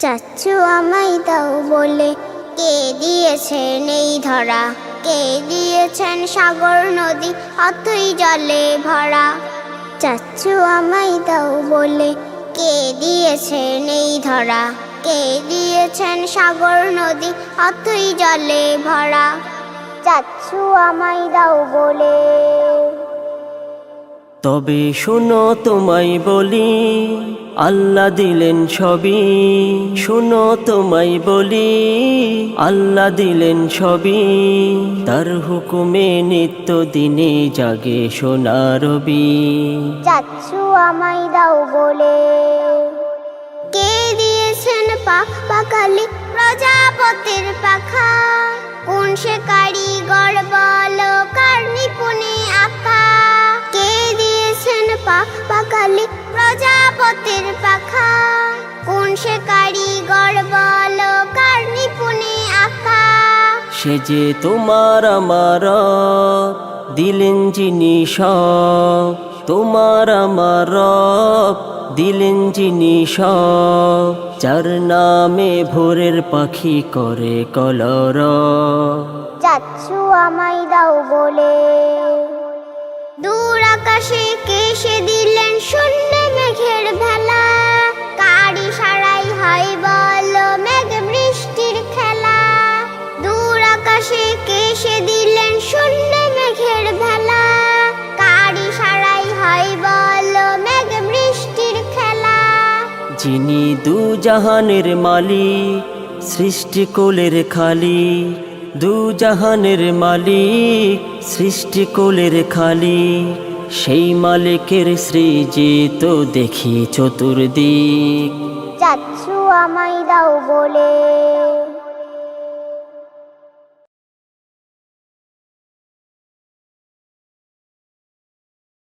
চাচ্ছু আমায় দাও বলে। কে দিয়েছেন এই ধরা? কে দিয়েছেন সাগর নদী? অতই জলে ভরা। চাচ্ছু আমায় দাও বলে। কে দিয়েছেন এই ধরা? কে দিয়েছেন সাগর নদী? অতই জলে ভরা। চাচ্ছু আমায় দাও বলে। তবে শোনো তোমায় বলি, আল্লাহ দিলেন সবই। শোনো তোমায় বলি, আল্লাহ দিলেন সবই। তার হুকুমে নিত্য দিনে জাগে সোনা রবি। চাচ্ছু আমায় দাও বলে। কে দিয়েছেন পাখ পাকালি প্রজাপতির পাখা? কোন সে কারিগর প্রজাপতির পাখা। কোন সে কারিগর বল কার নিপুণে আঁকা? সে যে তোমার আমার দিলেন যিনি সব। তোমার আমার দিলেন যিনি সব। যার নামে ভোরের পাখি করে কলর। যাচ্ছু আমায় দাও বলে। দূর আকাশে কেসে যিনি দু জাহানের মালিক, সৃষ্টি কোলের খালি। দু জাহানের মালিক, সৃষ্টি কোলের খালি। সেই মালিকের সৃজিত দেখি চতুর্দিক। যাচ্ছু আমায় দাও বলে